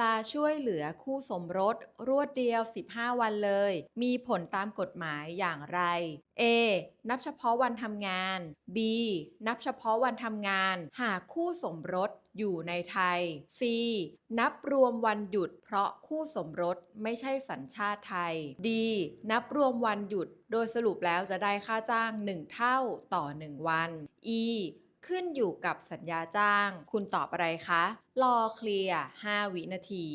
ลาช่วยเหลือคู่สมรส รวดเดียว 15 วันเลย มีผลตามกฎหมายอย่างไร A นับเฉพาะวันทำงาน B นับเฉพาะวันทำงาน หากคู่สมรสอยู่ในไทย C นับรวมวันหยุดเพราะคู่สมรสไม่ใช่สัญชาติไทย D นับรวมวันหยุด โดยสรุปแล้วจะได้ค่าจ้าง 1 เท่าต่อ 1 วัน E ขึ้นอยู่กับสัญญาจ้าง คุณตอบอะไรคะ รอเคลียร์ 5 วินาที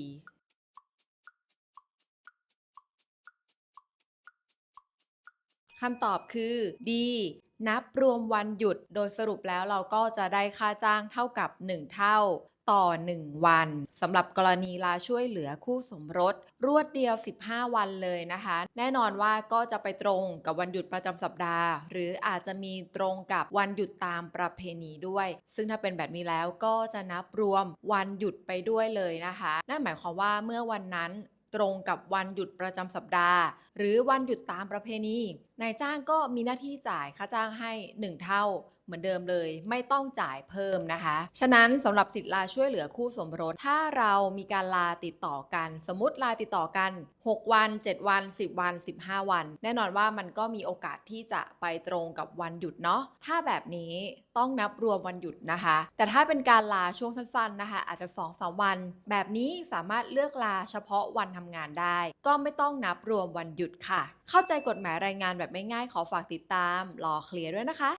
คำตอบคือดีนับรวมวันหยุดโดยสรุปแล้วเราก็จะได้ค่าจ้างเท่ากับ 1 เท่า ต่อ 1 วันสำหรับกรณีลาช่วยเหลือคู่สมรส รวดเดียว 15 วันเลยนะคะ แน่นอนว่าก็จะไปตรงกับวันหยุดประจำสัปดาห์ หรืออาจจะมีตรงกับวันหยุดตามประเพณีด้วย ซึ่งถ้าเป็นแบบนี้แล้วก็จะนับรวมวันหยุดไปด้วยเลยนะคะนั่นหมายความว่าเมื่อวันนั้น ตรงกับวันหยุดประจำสัปดาห์ หรือวันหยุดตามประเพณีนายจ้างก็มีหน้าที่จ่ายค่าจ้างให้ 1 เท่า เหมือนเดิมเลย ไม่ต้องจ่ายเพิ่มนะคะ ฉะนั้นสำหรับสิทธิ์ลาช่วยเหลือคู่สมรส ถ้าเรามีการลาติดต่อกัน สมมติลาติดต่อกัน 6 วัน 7 วัน 10 วัน 15 วัน แน่นอนว่ามันก็มีโอกาสที่จะไปตรงกับวันหยุดเนาะถ้าแบบนี้ต้องนับรวมวันหยุดนะคะ แต่ถ้าเป็นการลาช่วงสั้นๆนะคะ อาจจะ 2-3 วัน แบบนี้สามารถเลือกลาเฉพาะวันทำงานได้ ก็ไม่ต้องนับรวมวันหยุดค่ะ เข้าใจกฎหมายรายงานแบบไม่ง่ายขอฝากติดตามรอเคลียร์ด้วยนะคะ